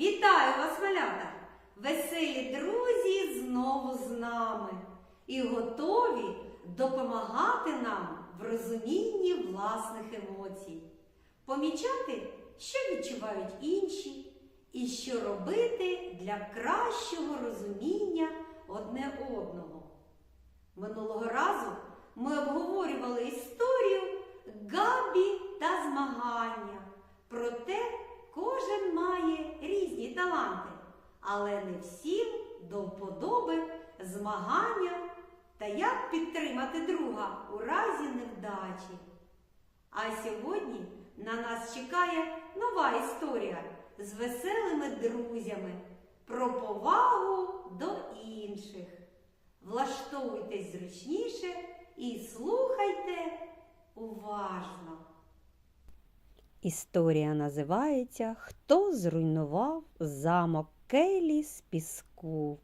Вітаю вас, малята! Веселі друзі знову з нами і готові допомагати нам в розумінні власних емоцій, помічати, що відчувають інші, і що робити для кращого розуміння одне одного. Минулого разу ми обговорювали історію Габі та змагання. Проте кожен має різні таланти, але не всім до вподоби змагання та як підтримати друга у разі невдачі. А сьогодні на нас чекає нова історія з веселими друзями про повагу до інших. Влаштовуйтесь зручніше і слухайте уважно. Історія називається Хто зруйнував замок Келі з піску.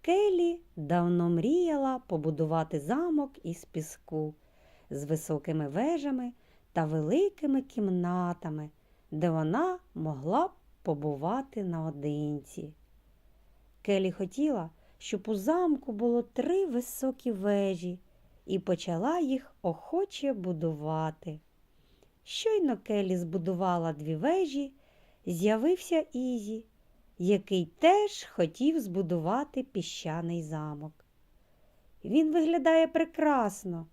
Келі давно мріяла побудувати замок із піску з високими вежами та великими кімнатами, де вона могла б побувати наодинці. Келі хотіла, щоб у замку було три високі вежі, і почала їх охоче будувати. Щойно Келі збудувала дві вежі, з'явився Ізі, який теж хотів збудувати піщаний замок. Він виглядає прекрасно.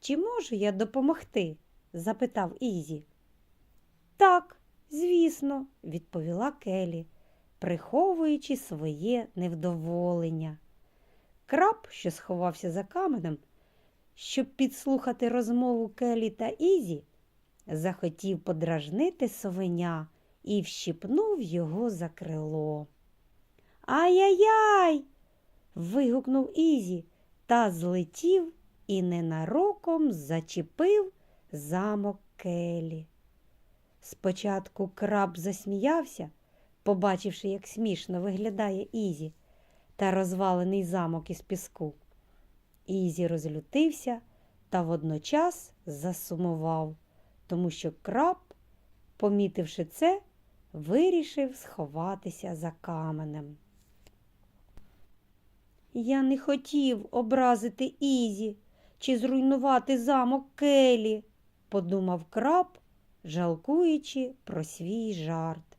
Чи можу я допомогти? запитав Ізі. Так, звісно, відповіла Келі, приховуючи своє невдоволення. Краб, що сховався за каменем, щоб підслухати розмову Келі та Ізі, захотів подражнити совеня і вщипнув його за крило. Ай-яй-яй. вигукнув Ізі та злетів і ненароком зачепив замок Келі. Спочатку краб засміявся, побачивши, як смішно виглядає Ізі та розвалений замок із піску. Ізі розлютився та водночас засумував тому що краб, помітивши це, вирішив сховатися за каменем. Я не хотів образити Ізі чи зруйнувати замок Келі, подумав краб, жалкуючи про свій жарт.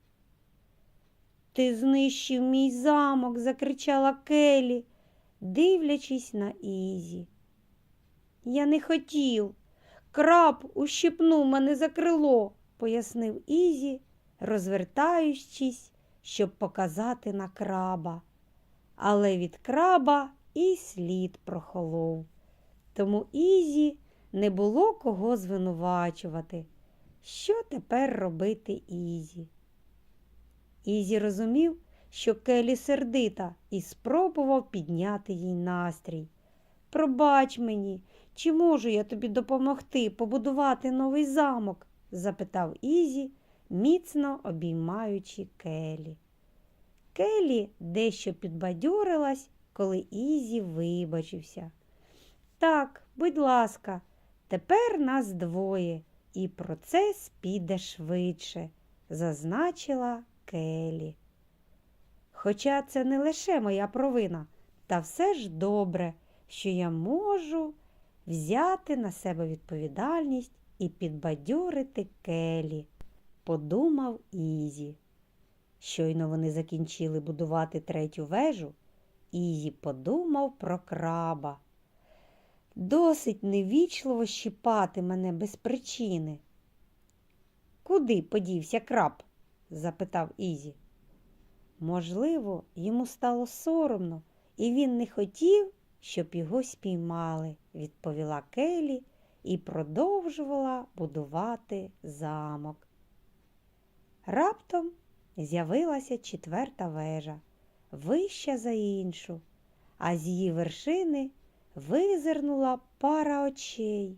Ти знищив мій замок, закричала Келі, дивлячись на Ізі. Я не хотів. Краб ущипнув мене за крило, пояснив Ізі, розвертаючись, щоб показати на краба. Але від краба і слід прохолов. Тому Ізі не було кого звинувачувати. Що тепер робити Ізі? Ізі розумів, що Келі сердита, і спробував підняти їй настрій. Пробач мені, чи можу я тобі допомогти побудувати новий замок? запитав Ізі, міцно обіймаючи Келі. Келі дещо підбадьорилась, коли Ізі вибачився. Так, будь ласка, тепер нас двоє, і процес піде швидше, зазначила Келі. Хоча це не лише моя провина, та все ж добре, що я можу взяти на себе відповідальність і підбадьорити Келі, подумав Ізі. Щойно вони закінчили будувати третю вежу, Ізі подумав про краба. Досить невічливо щіпати мене без причини. Куди подівся краб? запитав Ізі. Можливо, йому стало соромно, і він не хотів, щоб його спіймали, відповіла Келі і продовжувала будувати замок. Раптом з'явилася четверта вежа, вища за іншу, а з її вершини визирнула пара очей.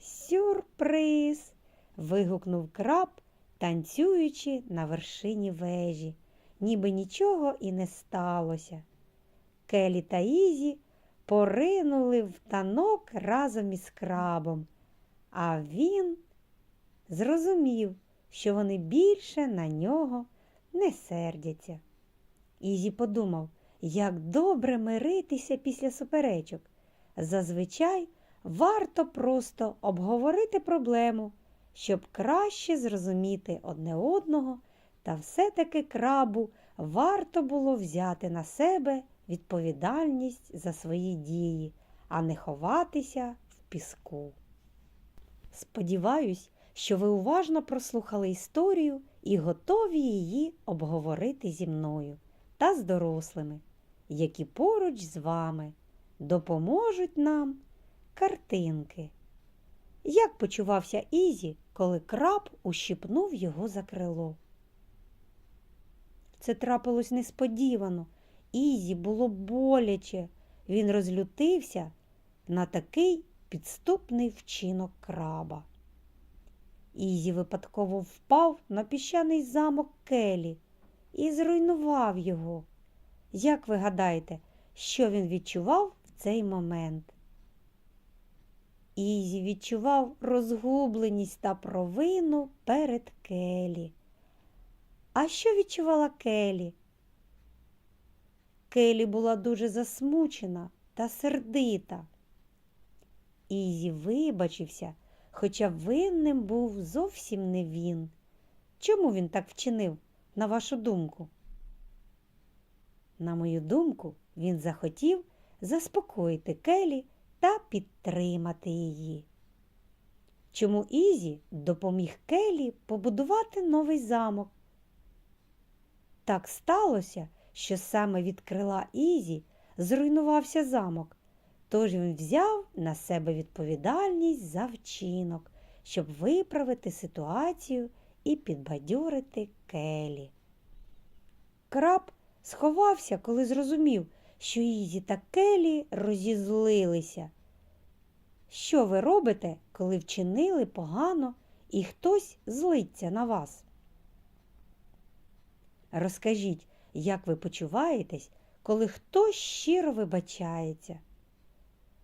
Сюрприз. вигукнув краб, танцюючи на вершині вежі, ніби нічого і не сталося. Келі та Ізі поринули в танок разом із крабом, а він зрозумів, що вони більше на нього не сердяться. Ізі подумав, як добре миритися після суперечок. Зазвичай варто просто обговорити проблему, щоб краще зрозуміти одне одного, та все-таки крабу варто було взяти на себе відповідальність за свої дії, а не ховатися в піску. Сподіваюсь, що ви уважно прослухали історію і готові її обговорити зі мною та з дорослими, які поруч з вами допоможуть нам картинки. Як почувався Ізі, коли краб ущипнув його за крило? Це трапилось несподівано. Ізі було боляче. Він розлютився на такий підступний вчинок краба. Ізі випадково впав на піщаний замок Келі і зруйнував його. Як ви гадаєте, що він відчував в цей момент? Ізі відчував розгубленість та провину перед Келі. А що відчувала Келі? Келі була дуже засмучена та сердита. Ізі вибачився, хоча винним був зовсім не він. Чому він так вчинив, на вашу думку? На мою думку, він захотів заспокоїти Келі та підтримати її. Чому Ізі допоміг Келі побудувати новий замок? Так сталося, що саме від крила Ізі зруйнувався замок, тож він взяв на себе відповідальність за вчинок, щоб виправити ситуацію і підбадьорити Келі. Краб сховався, коли зрозумів, що Ізі та Келі розізлилися. Що ви робите, коли вчинили погано і хтось злиться на вас? Розкажіть, як ви почуваєтесь, коли хтось щиро вибачається?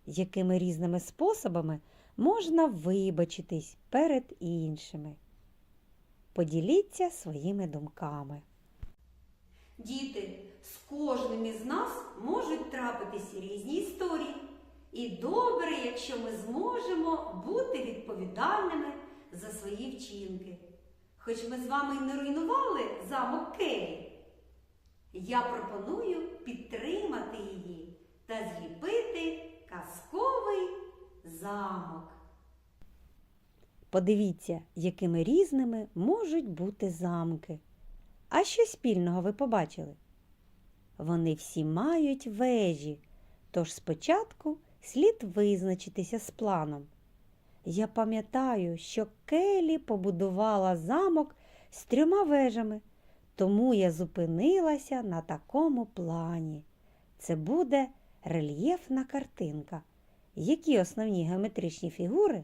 Якими різними способами можна вибачитись перед іншими? Поділіться своїми думками. Діти, з кожним із нас можуть трапитись різні історії. І добре, якщо ми зможемо бути відповідальними за свої вчинки. Хоч ми з вами й не руйнували замок Келі, я пропоную підтримати її та зліпити казковий замок. Подивіться, якими різними можуть бути замки. А що спільного ви побачили? Вони всі мають вежі, тож спочатку слід визначитися з планом. Я пам'ятаю, що Келі побудувала замок з трьома вежами, тому я зупинилася на такому плані. Це буде рельєфна картинка, які основні геометричні фігури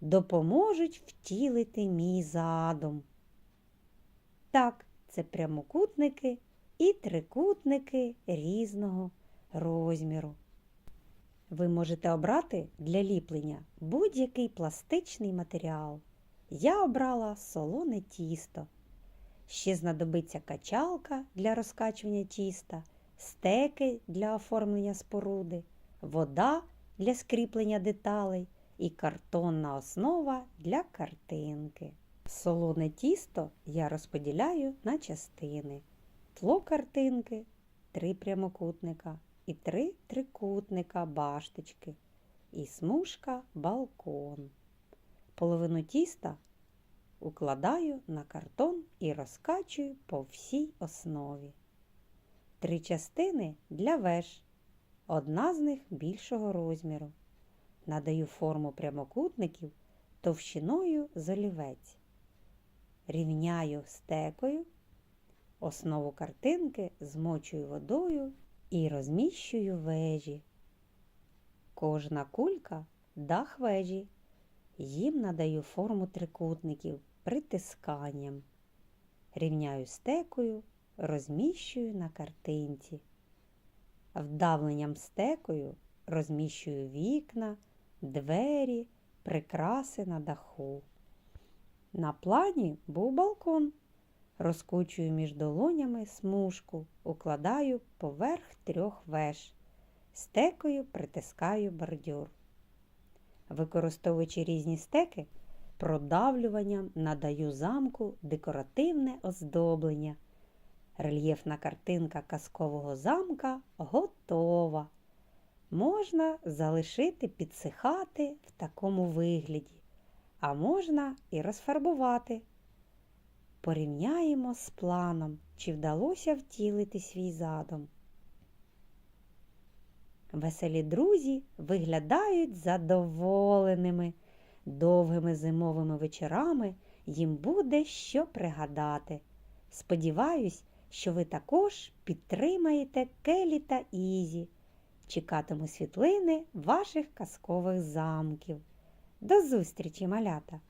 допоможуть втілити мій задум. Так, це прямокутники і трикутники різного розміру. Ви можете обрати для ліплення будь-який пластичний матеріал. Я обрала солоне тісто. Ще знадобиться качалка для розкачування тіста, стеки для оформлення споруди, вода для скріплення деталей і картонна основа для картинки. Солоне тісто я розподіляю на частини. Тло картинки три прямокутника і три трикутника башточки і смужка балкон. Половину тіста укладаю на картон і розкачую по всій основі. Три частини для веж, одна з них більшого розміру. Надаю форму прямокутників товщиною з олівець. Рівняю стекою, основу картинки змочую водою і розміщую вежі. Кожна кулька дах вежі. Їм надаю форму трикутників притисканням. Рівняю стекою, розміщую на картинці. Вдавленням стекою розміщую вікна, двері, прикраси на даху. На плані був балкон. Розкучую між долонями смужку, укладаю поверх трьох веж. Стекою притискаю бордюр. Використовуючи різні стеки, продавлюванням надаю замку декоративне оздоблення. Рельєфна картинка казкового замка готова. Можна залишити підсихати в такому вигляді, а можна і розфарбувати. Порівняємо з планом, чи вдалося втілити свій задум. Веселі друзі виглядають задоволеними. Довгими зимовими вечорами їм буде що пригадати. Сподіваюсь, що ви також підтримаєте Келі та Ізі. Чекатиму світлини ваших казкових замків. До зустрічі, малята!